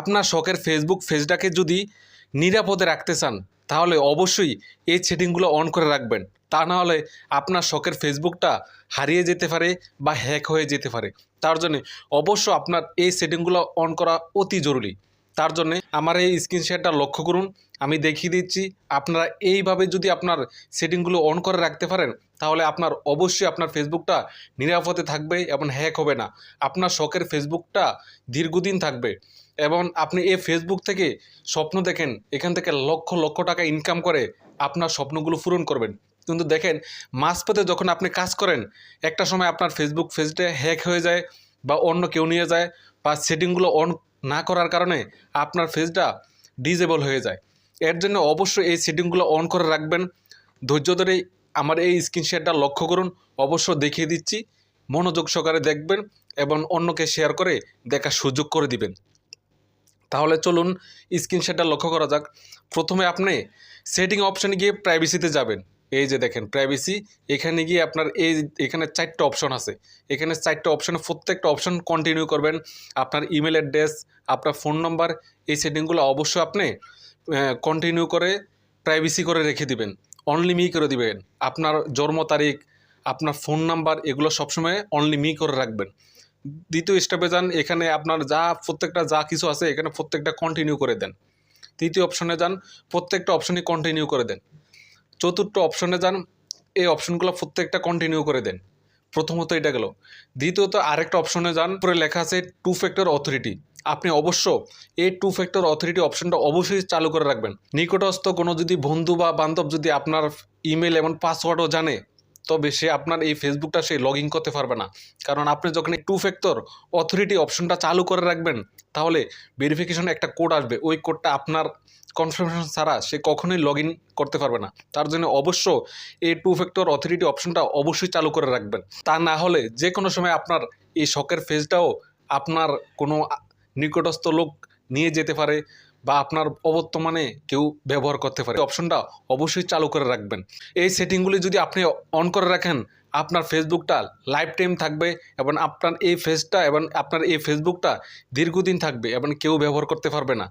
আপনার শখের ফেসবুক পেজটাকে যদি নিরাপদে রাখতে চান, তাহলে অবশ্যই এই সেটিংগুলো অন করে রাখবেন। তা না হলে আপনার শখের ফেসবুকটা হারিয়ে যেতে পারে বা হ্যাক হয়ে যেতে পারে। তার জন্য অবশ্য আপনার এই সেটিংগুলো অন করা অতি জরুরি। তার জন্যে আমার এই স্ক্রিনশটটা লক্ষ্য করুন, আমি দেখিয়ে দিচ্ছি, আপনারা এইভাবে যদি আপনার সেটিংগুলো অন করে রাখতে পারেন, তাহলে আপনার অবশ্যই আপনার ফেসবুকটা নিরাপদে থাকবে এবং হ্যাক হবে না। আপনার শখের ফেসবুকটা দীর্ঘদিন থাকবে। এবং আপনি এই ফেসবুক থেকে স্বপ্ন দেখেন, এখান থেকে লক্ষ লক্ষ টাকা ইনকাম করে আপনার স্বপ্নগুলো পূরণ করবেন। কিন্তু দেখেন, মাঝপথে যখন আপনি কাজ করেন, একটা সময় আপনার ফেসবুক পেজটা হ্যাক হয়ে যায় বা অন্য কেউ নিয়ে যায় বা সেটিংগুলো অন না করার কারণে আপনার ফেজটা ডিজেবল হয়ে যায়। এর জন্য অবশ্যই এই সেটিংগুলো অন করে রাখবেন। ধৈর্য ধরে আমার এই স্ক্রিনশটটা লক্ষ্য করুন, অবশ্য দেখিয়ে দিচ্ছি। মনোযোগ সহকারে দেখবেন এবং অন্যকে শেয়ার করে দেখার সুযোগ করে দিবেন। তাহলে চলুন স্ক্রিনশটটা লক্ষ্য করা যাক। প্রথমে আপনি সেটিং অপশানে গিয়ে প্রাইভেসিতে যাবেন। এই যে দেখেন প্রাইভেসি এখানে গিয়ে আপনার এই এখানে চারটে অপশন আছে। এখানে চারটে অপশনে প্রত্যেকটা অপশন কন্টিনিউ করবেন। আপনার ইমেল অ্যাড্রেস আপনার ফোন নাম্বার এই সেটিংগুলো অবশ্যই আপনি কন্টিনিউ করে প্রাইভেসি করে রেখে দিবেন। অনলি মি করে দিবেন। আপনার জন্ম তারিখ, আপনার ফোন নাম্বার এগুলো সবসময় অনলি মি করে রাখবেন। দ্বিতীয় স্টেপে যান, এখানে আপনার যা প্রত্যেকটা যা কিছু আছে, এখানে প্রত্যেকটা কন্টিনিউ করে দেন। তৃতীয় অপশনে যান, প্রত্যেকটা অপশনই কন্টিনিউ করে দেন। চতুর্থ অপশনে যান, এই অপশনগুলো প্রত্যেকটা কন্টিনিউ করে দেন। প্রথমত এটা গেল। দ্বিতীয়ত আরেকটা অপশনে যান পরে লেখা আছে টু ফ্যাক্টর অথরিটি আপনি অবশ্য এই টু ফ্যাক্টর অথরিটি অপশনটা অবশ্যই চালু করে রাখবেন। নিকটস্থ কোনো যদি বন্ধু বা বান্ধব যদি আপনার ইমেল এবং পাসওয়ার্ডও জানে তবে সে আপনার এই ফেসবুকটা সে লগ ইন করতে পারবে না। কারণ আপনি যখন এই টু ফ্যাক্টর অথরিটি অপশনটা চালু করে রাখবেন, তাহলে ভেরিফিকেশনে একটা কোড আসবে। ওই কোডটা আপনার কনফার্মেশন ছাড়া সে কখনোই লগ ইন করতে পারবে না। তার জন্য অবশ্য এই টু ফ্যাক্টর অথরিটি অপশনটা অবশ্যই চালু করে রাখবেন। তা না হলে যে কোনো সময় আপনার এই শখের ফেজটাও আপনার কোনো নিকটস্থ লোক নিয়ে যেতে পারে। বা আপনার অবর্তমানে কেউ ব্যবহার করতে পারে। অপশনটা অবশ্যই চালু করে রাখবেন। এই সেটিংগুলি যদি আপনি অন করে রাখেন, আপনার ফেসবুকটা লাইফ টাইম থাকবে এবং আপনার এই ফেসটা এবং আপনার এই ফেসবুকটা দীর্ঘদিন থাকবে এবং কেউ ব্যবহার করতে পারবে না।